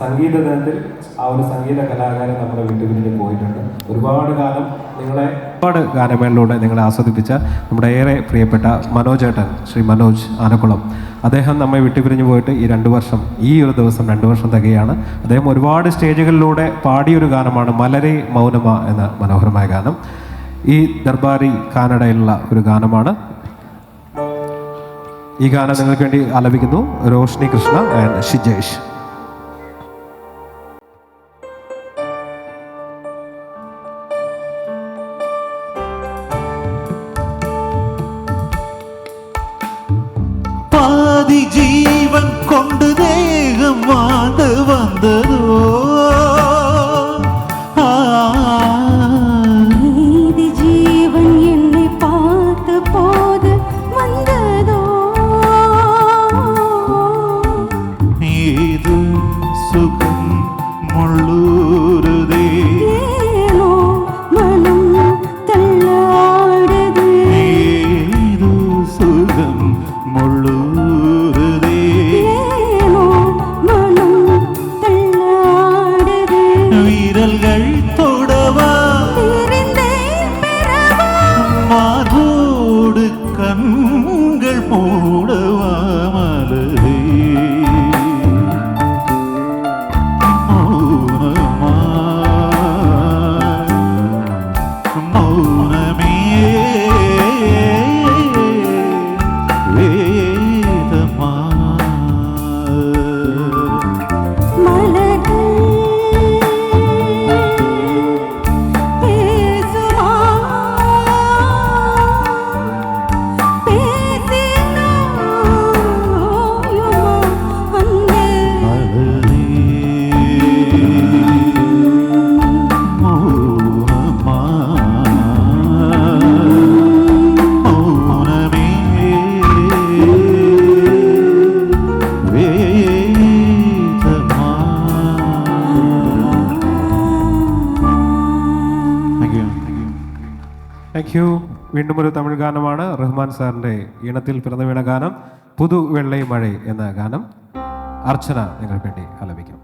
സംഗീത ദിനത്തിൽ ആ ഒരു സംഗീത കലാകാരൻ നമ്മുടെ വീട്ടുകളിലേക്ക് പോയിട്ടുണ്ട്. ഒരുപാട് കാലം നിങ്ങളെ ഒരുപാട് ഗാനമേളിലൂടെ നിങ്ങളെ ആസ്വദിപ്പിച്ച നമ്മുടെ ഏറെ പ്രിയപ്പെട്ട മനോജേട്ടൻ ശ്രീ മനോജ് ആനക്കുളം. അദ്ദേഹം നമ്മെ വിട്ടുപിരിഞ്ഞു പോയിട്ട് ഈ രണ്ട് വർഷം ഈ ഒരു ദിവസം രണ്ട് വർഷം തികയാണ്. അദ്ദേഹം ഒരുപാട് സ്റ്റേജുകളിലൂടെ പാടിയൊരു ഗാനമാണ് മലരെ മൗനമ എന്ന മനോഹരമായ ഗാനം. ഈ ദർബാരി കാനഡയിലുള്ള ഒരു ഗാനമാണ്. ഈ ഗാനം നിങ്ങൾക്ക് വേണ്ടി ആലപിക്കുന്നു. Roshni Krishna and Shijesh. Thank you വീണ്ടും ഒരു തമിഴ് ഗാനമാണ് റഹ്മാൻ സാറിന്റെ ഈണത്തിൽ പിറന്നു വീണ ഗാനം പുതു വെള്ളൈ മഴ എന്ന ഗാനം. അർച്ചന നിങ്ങൾക്ക് വേണ്ടി ആലപിക്കും.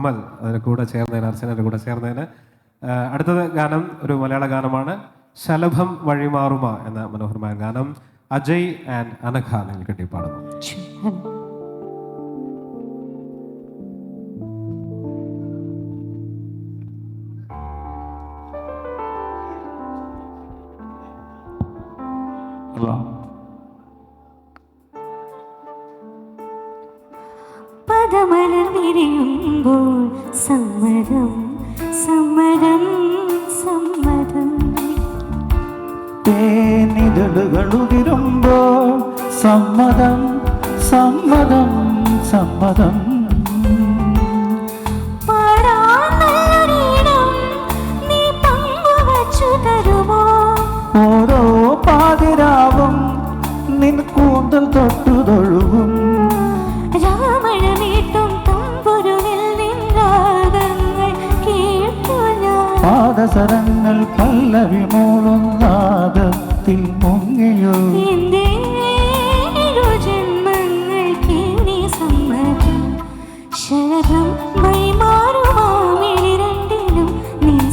അമൽ അതിന് കൂടെ ചേർന്നതിന് അർച്ചനയുടെ കൂടെ ചേർന്നതിന്. അടുത്തത് ഗാനം ഒരു മലയാള ഗാനമാണ് ശലഭം വഴിമാറുമ എന്ന മനോഹരമായ ഗാനം അജയ് ആൻഡ് അനഘ നിങ്ങൾക്ക് വേണ്ടി പാടുന്നു. ഹലോ പദമലർ വിരിയുമ്പോൾ സമ്മതം സമ്മതം സമ്മതം. തേനിതളുകൾ ഉതിരുമ്പോൾ സമ്മതം സമ്മതം സമ്മതം. പാദസരങ്ങൾ പല്ലവി മൂളുന്നാദത്തിൽ മുങ്ങിയോ?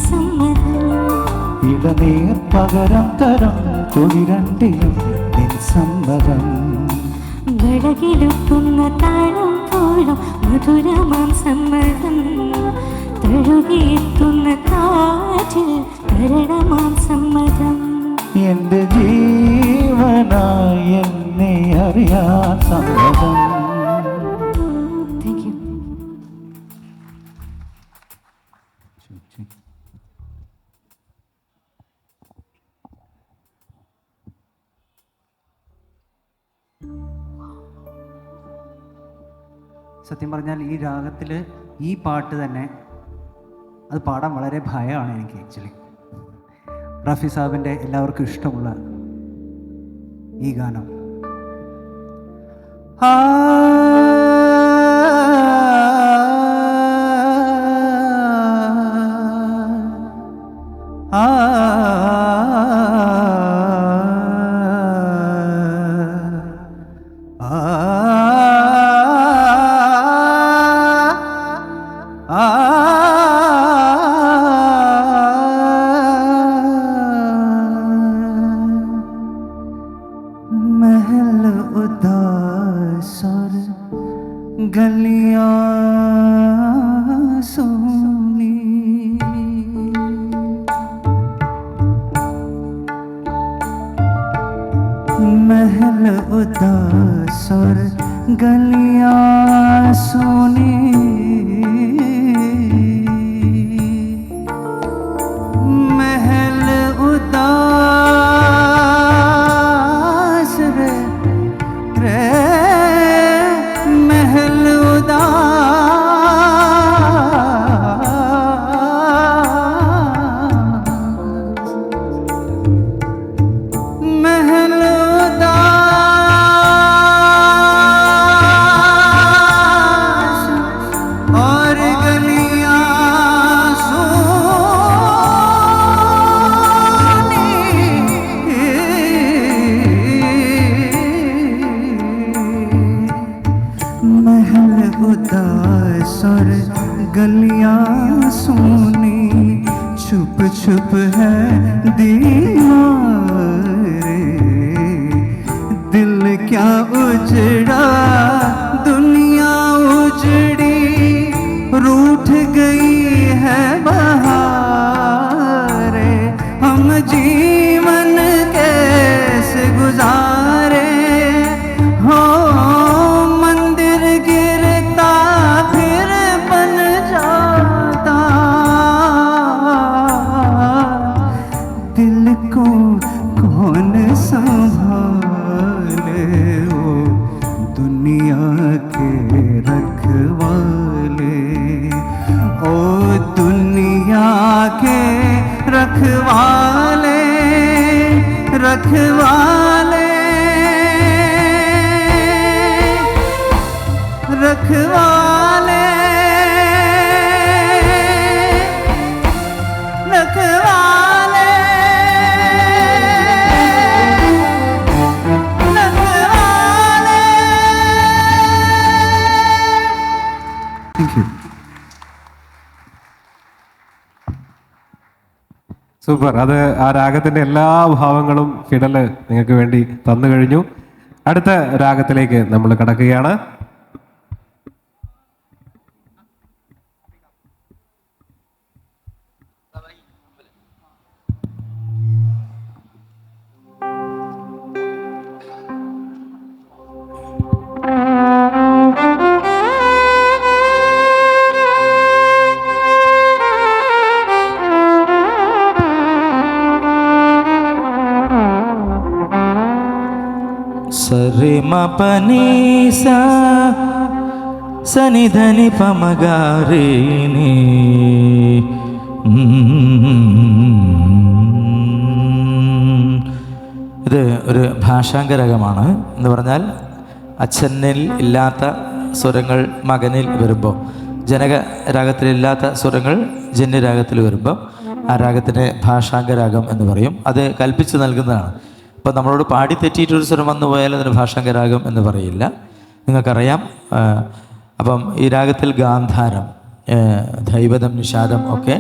സമ്മതം. ഇടനീർ പകരം തരം തൊഴിരണ്ടിലും നിൻ സമ്മതം. വിളകിലുക്കുന്ന താളം പോലും മധുരമാം സമ്മതം. തഴുകിയെത്തുന്ന കാറ്റിൽ എന്റെ ജീവനായി എന്നെ അറിയാൻ സമ്മതം. സത്യം പറഞ്ഞാൽ ഈ രാഗത്തിൽ ഈ പാട്ട് തന്നെ അത് പാടാൻ വളരെ ഭയമാണ് എനിക്ക് ആക്ച്വലി റഫി സാബിന്റെ എല്ലാവർക്കും ഇഷ്ടമുള്ള ഈ ഗാനം ആ ആ സൂപ്പർ. അത് ആ രാഗത്തിന്റെ എല്ലാ ഭാവങ്ങളും ഫിഡൽ നിങ്ങൾക്ക് വേണ്ടി തന്നു കഴിഞ്ഞു. അടുത്ത രാഗത്തിലേക്ക് നമ്മൾ കടക്കുകയാണ്. പനീസ സനിധനി పమగారిని ഇത് ഒരു ഭാഷാങ്കരകമാണ്. എന്ന് പറഞ്ഞാൽ അച്ഛനിൽ ഇല്ലാത്ത സ്വരങ്ങൾ മകനിൽ വരുമ്പോൾ ജനക രാഗത്തിലില്ലാത്ത സ്വരങ്ങൾ ജന്യരാഗത്തിൽ വരുമ്പോൾ ആ രാഗത്തിനെ ഭാഷാങ്കരാഗം എന്ന് പറയും. അത് കൽപ്പിച്ചു നൽകുന്നതാണ്. അപ്പോൾ നമ്മളോട് പാടി തെറ്റിയിട്ടൊരു സ്വരം വന്നു പോയാൽ അതിന് ഭാഷാങ്കരാഗം എന്ന് പറയില്ല. നിങ്ങൾക്കറിയാം അപ്പം ഈ രാഗത്തിൽ ഗാന്ധാരം ദൈവതം നിഷാദം ഒക്കെ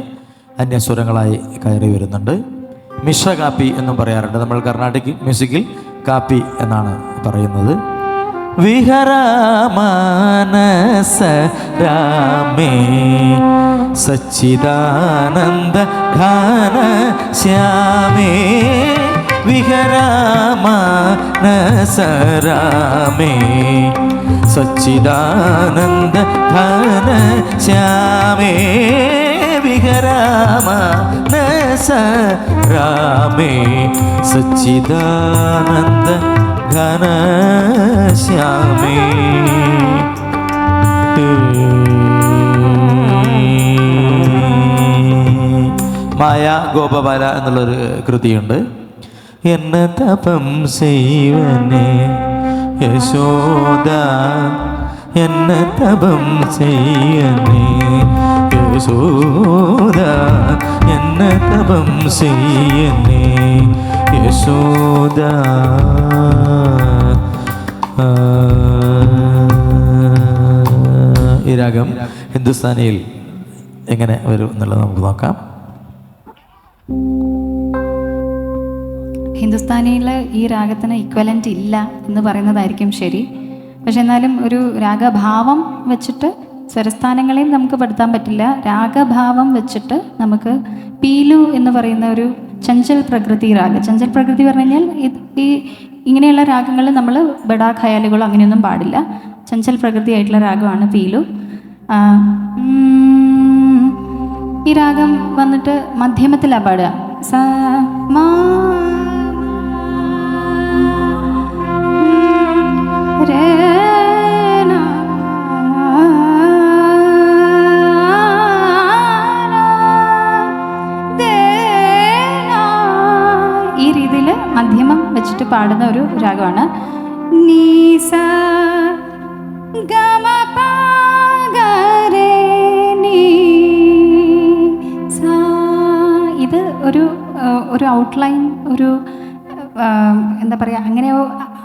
അന്യസ്വരങ്ങളായി കയറി വരുന്നുണ്ട്. മിശ്ര കാപ്പി എന്നും പറയാറുണ്ട്. നമ്മൾ കർണാട്ടിക് മ്യൂസിക്കിൽ കാപ്പി എന്നാണ് പറയുന്നത്. വിഹരാമാനസ രാമേ സച്ചിദാനന്ദ ഘാന ശ്യാമേ. വിഹരമാനസ രാമേ സച്ചിദാനന്ദ ധന ശ്യാമേ വിഹരാമാനസരാമേ. സച്ചിദാനന്ദ സച്ചിദാനന്ദ ഘനശ്യാമേ മായ ഗോപബാല എന്നുള്ളൊരു കൃതിയുണ്ട്. എന്നെ തപം ചെയ്വനെ യശോദ എന്നെ തപം ചെയ്യനെ യശോദ എന്നെ തപം ചെയ്യനെ യശോദ ഈ രാഗം ഹിന്ദുസ്ഥാനിയിൽ എങ്ങനെ വരും എന്നുള്ളത് നമുക്ക് നോക്കാം. ഹിന്ദുസ്ഥാനിയിൽ ഈ രാഗത്തിന് ഇക്വലന്റ് ഇല്ല എന്ന് പറയുന്നതായിരിക്കും ശരി. പക്ഷെ എന്നാലും ഒരു രാഗഭാവം വെച്ചിട്ട് സ്വരസ്ഥാനങ്ങളെയും നമുക്ക് പെടുത്താൻ പറ്റില്ല. രാഗഭാവം വെച്ചിട്ട് നമുക്ക് പീലു എന്ന് പറയുന്ന ഒരു ചഞ്ചൽ പ്രകൃതി രാഗം ചഞ്ചൽ പ്രകൃതി പറഞ്ഞു കഴിഞ്ഞാൽ ഈ ഇങ്ങനെയുള്ള രാഗങ്ങൾ നമ്മൾ ബഡാ ഖയാലുകളോ അങ്ങനെയൊന്നും പാടില്ല. ചഞ്ചൽ പ്രകൃതി ആയിട്ടുള്ള രാഗമാണ് പീലു. ഈ രാഗം വന്നിട്ട് മധ്യമത്തിലാണ് പാടുക. സ മാ ഈ രീതിയിൽ മധ്യമം വെച്ചിട്ട് പാടുന്ന ഒരു രാഗമാണ്. നീസ. ഇത് ഒരു ഒരു ഔട്ട്ലൈൻ ഒരു എന്താ പറയുക അങ്ങനെ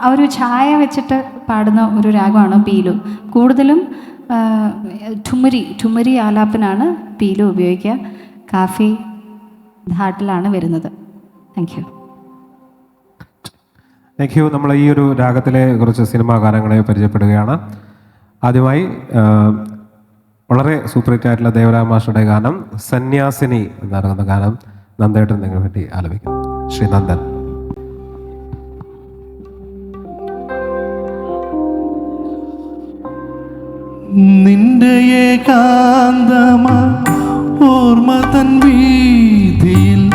ആ ഒരു ഛായ വെച്ചിട്ട് പാടുന്ന ഒരു രാഗമാണ് പീലു. കൂടുതലും ഠുമരി ഠുമരി ആലാപ്പിനാണ് പീലു ഉപയോഗിക്കുക. കാഫി ധാട്ടിലാണ് വരുന്നത്. താങ്ക് യു താങ്ക് യു നമ്മൾ ഈ ഒരു രാഗത്തിലെ കുറച്ച് സിനിമാ ഗാനങ്ങളെ പരിചയപ്പെടുകയാണ്. ആദ്യമായി വളരെ സൂപ്പർ ഹിറ്റ് ആയിട്ടുള്ള ദേവരാമ മാഷയുടെ ഗാനം സന്യാസിനി എന്നറിയുന്ന ഗാനം നന്ദേട്ടൻ നിങ്ങൾക്ക് വേണ്ടി ആലപിക്കും ശ്രീ നിന്റെ ഏകാന്തമാ ഓർമ്മ തൻ വീതിയിൽ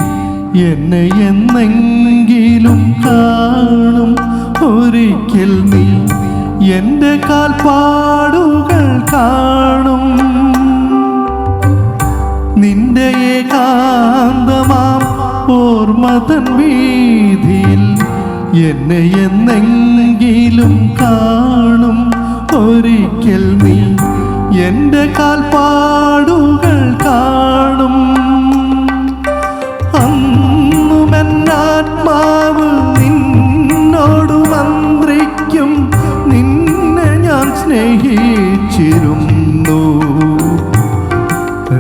എന്നെ എന്നെങ്കിലും കാണും. ഒരിക്കൽ നീ എന്റെ കാൽപ്പാടുകൾ കാണും. നിന്റെ ഏകാന്തമാം ഓർമ്മ തൻ വീതിയിൽ എന്നെ എന്നെങ്കിലും കാണും. ഒരിക്കൽ നീ എന്റെ കാൽപ്പാടുകൾ കാണും. അന്നുമെന്നാത്മാവ് നിന്നോട് മന്ത്രിക്കും. നിന്നെ ഞാൻ സ്നേഹിച്ചിരുന്നു.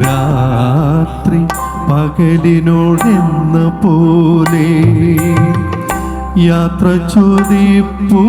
രാത്രി പകലിനോടെന്ന പോലെ യാത്ര ചോദിപ്പൂ.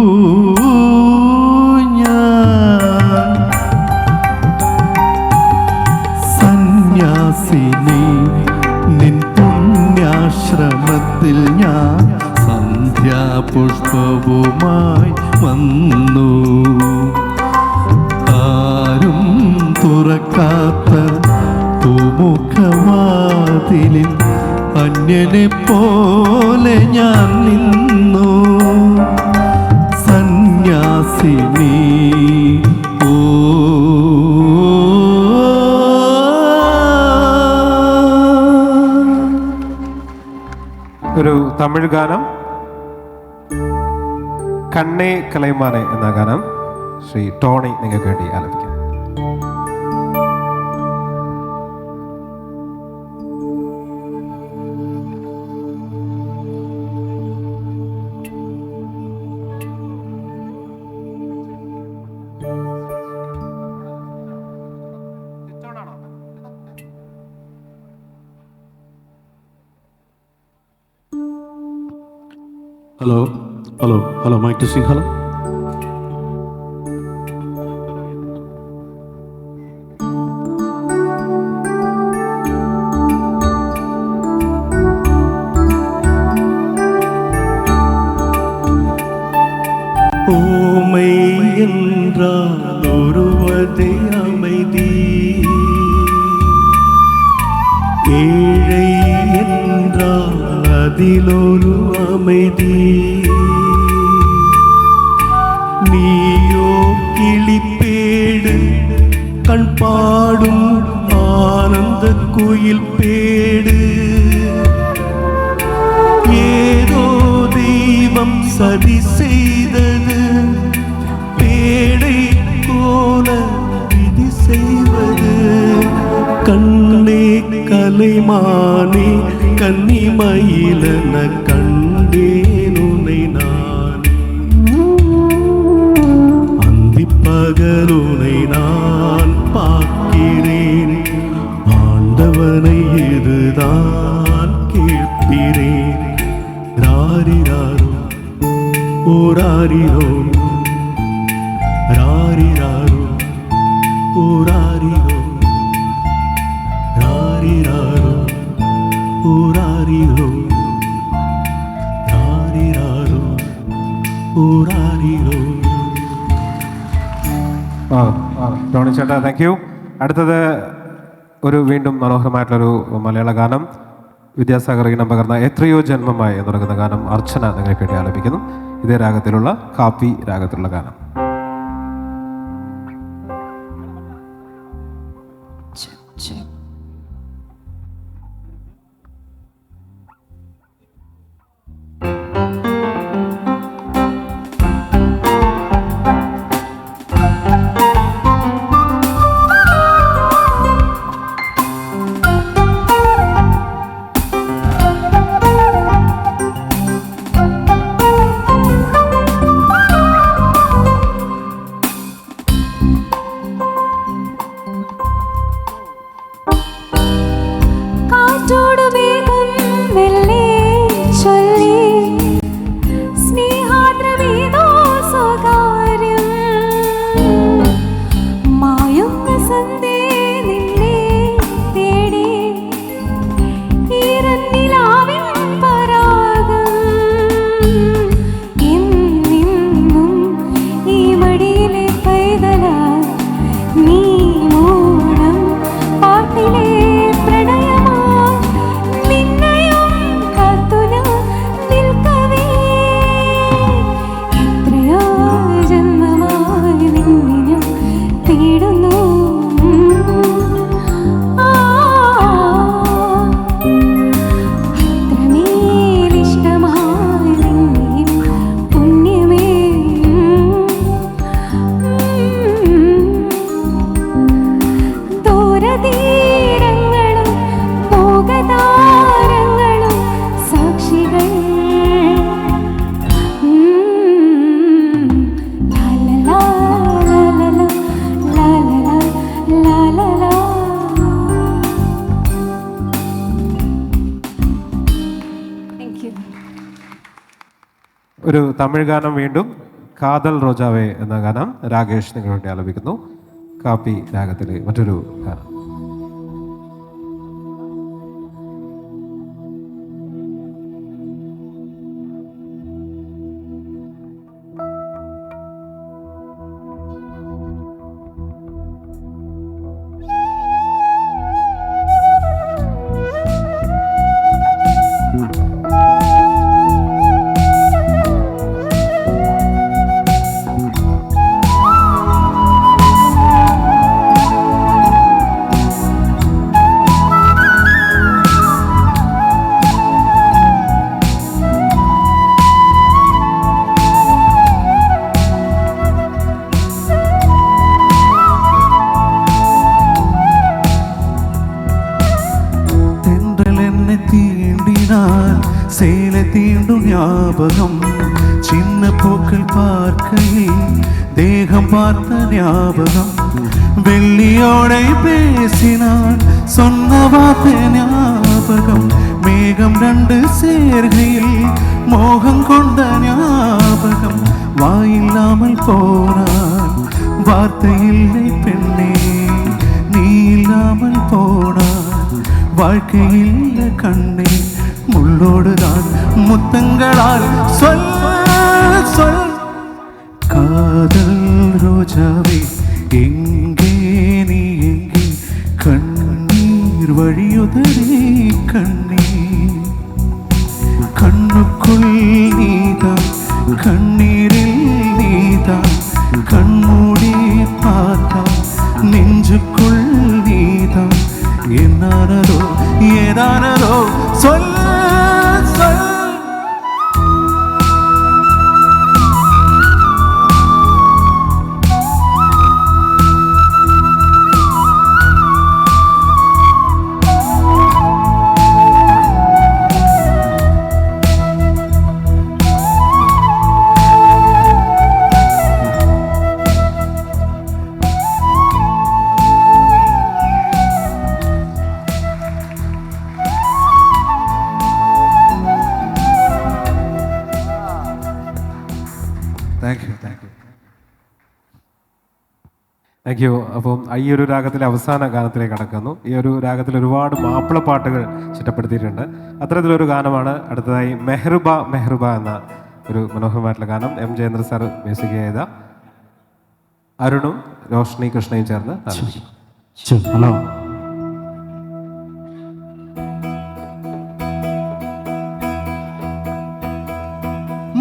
കണ്ണേ എന്ന ഗാനം ശ്രീ ടോണി നിങ്ങൾക്ക് വേണ്ടി ആലപിക്കും. Hello hello hello mike testing hello ஓமை வார்த்தை அமைதி. ஏழை என்றால் அதிலொரு அமைதி. நீயோ கிளிப்பேடு கண் பாடும் ஆனந்த குயில் பேடு. ஏதோ தெய்வம் சதி செய்தது கன்னிமானே கன்னிமயில கண்டேனுனை நான். அந்தி பகலுனை நான் பார்க்கிறேன். ஆண்டவனை இதுதான் கேட்கிறேன். ராரிராரோ ஓராரிரோ താങ്ക് യു അടുത്തത് ഒരു വീണ്ടും മനോഹരമായിട്ടുള്ളൊരു മലയാള ഗാനം വിദ്യാസാഗർ ഈണം പകർന്ന എത്രയോ ജന്മമായി എന്ന് പറയുന്ന ഗാനം അർച്ചന നിങ്ങൾക്ക് വേണ്ടി ആലപിക്കുന്നു. ഇതേ രാഗത്തിലുള്ള കാപ്പി രാഗത്തിലുള്ള ഗാനം. കാറ്റോട് ഒരു തമിഴ് ഗാനം വീണ്ടും കാതൽ റോജാവേ എന്ന ഗാനം രാകേഷ് നിങ്ങൾക്ക് വേണ്ടി ആലപിക്കുന്നു. കാപ്പി രാഗത്തിലെ മറ്റൊരു ഗാനം. പോവാത്ത ജ്ഞാപകം മേഘം രണ്ട് ചേർകയിൽ മോഹം കൊണ്ട ജ്ഞാപകം വായില്ലാമൽ പോനാൽ വാർത്തയില്ലേ പെണ്ണേ നീ ഇല്ലാമൽ പോனால் வாழ்க்கையில் கண்ணே முள்ளோடுதான் முத்தங்களால் சொல் சொல் காதல் ரோஜாவே எங்க ഒതറി കണ്ണു താങ്ക് യു. അപ്പം ഈ ഒരു രാഗത്തിലെ അവസാന ഗാനത്തിലേക്ക് കടക്കുന്നു. ഈ ഒരു രാഗത്തിൽ ഒരുപാട് മാപ്പിള മാപ്പിളപ്പാട്ടുകൾ ചിട്ടപ്പെടുത്തിയിട്ടുണ്ട്. അത്തരത്തിലൊരു ഗാനമാണ് അടുത്തതായി മെഹ്റുബ മെഹ്റുബ എന്ന ഒരു മനോഹരമായിട്ടുള്ള ഗാനം എം ജയേന്ദ്ര സാർ മ്യൂസിക് ചെയ്ത അരുണും രോഷ്ണി കൃഷ്ണയും ചേർന്ന്. ഹലോ.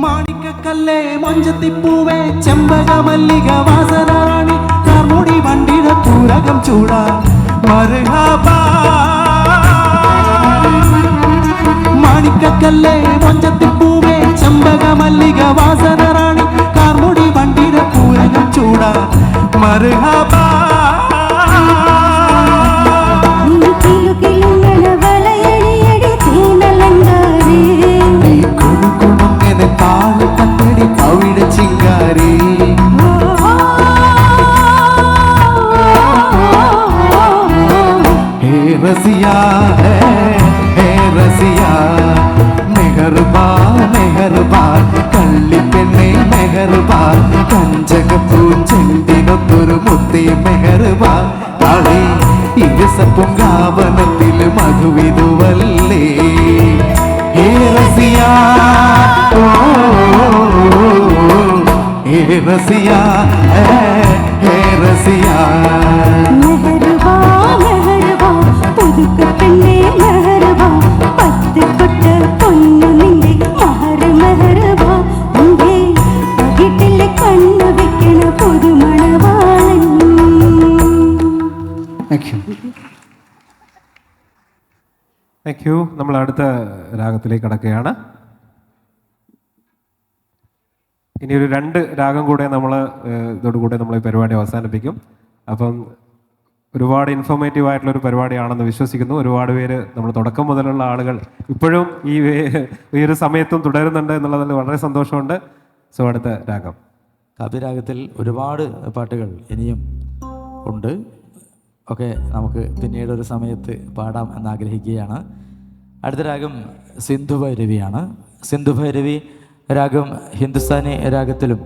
മാണിക്കല്ലേ മൊഞ്ചത്തിപ്പൂവേ ചെമ്പക മല്ലിക കാർമുടി உலகம் சூடா மருகாபா மாணிக்க கல்லே மஞ்சத்து பூவே செம்பக மல்லிக வாசன ராணி கார்முடி வண்டிர பூரகம் சூடா மருகாபா தாழ் கத்தடி கவிட சிங்காரே. താങ്ക് യു നമ്മൾ അടുത്ത രാഗത്തിലേക്ക് കടക്കുകയാണ്. ഇനി ഒരു രണ്ട് രാഗം കൂടെ നമ്മൾ ഇതോടുകൂടെ നമ്മൾ ഈ പരിപാടി അവസാനിപ്പിക്കും. അപ്പം ഒരുപാട് ഇൻഫോർമേറ്റീവ് ആയിട്ടുള്ള ഒരു പരിപാടിയാണെന്ന് വിശ്വസിക്കുന്നു. ഒരുപാട് പേര് നമ്മൾ തുടക്കം മുതലുള്ള ആളുകൾ ഇപ്പോഴും ഈ ഈ ഒരു സമയത്തും തുടരുന്നുണ്ട് എന്നുള്ളതിൽ വളരെ സന്തോഷമുണ്ട്. സോ അടുത്ത രാഗം. കാവ്യരാഗത്തിൽ ഒരുപാട് പാട്ടുകൾ ഇനിയും ഉണ്ട്. ഒക്കെ നമുക്ക് പിന്നീട് ഒരു സമയത്ത് പാടാം എന്ന് ആഗ്രഹിക്കുകയാണ് അടുത്ത രാഗം സിന്ധുഭൈരവിയാണ് സിന്ധുഭൈരവി സിന്ധു ഭൈരവി രാഗം ഹിന്ദുസ്ഥാനി രാഗത്തിലും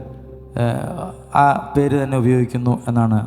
ആ പേര് തന്നെ ഉപയോഗിക്കുന്നു എന്നാണ്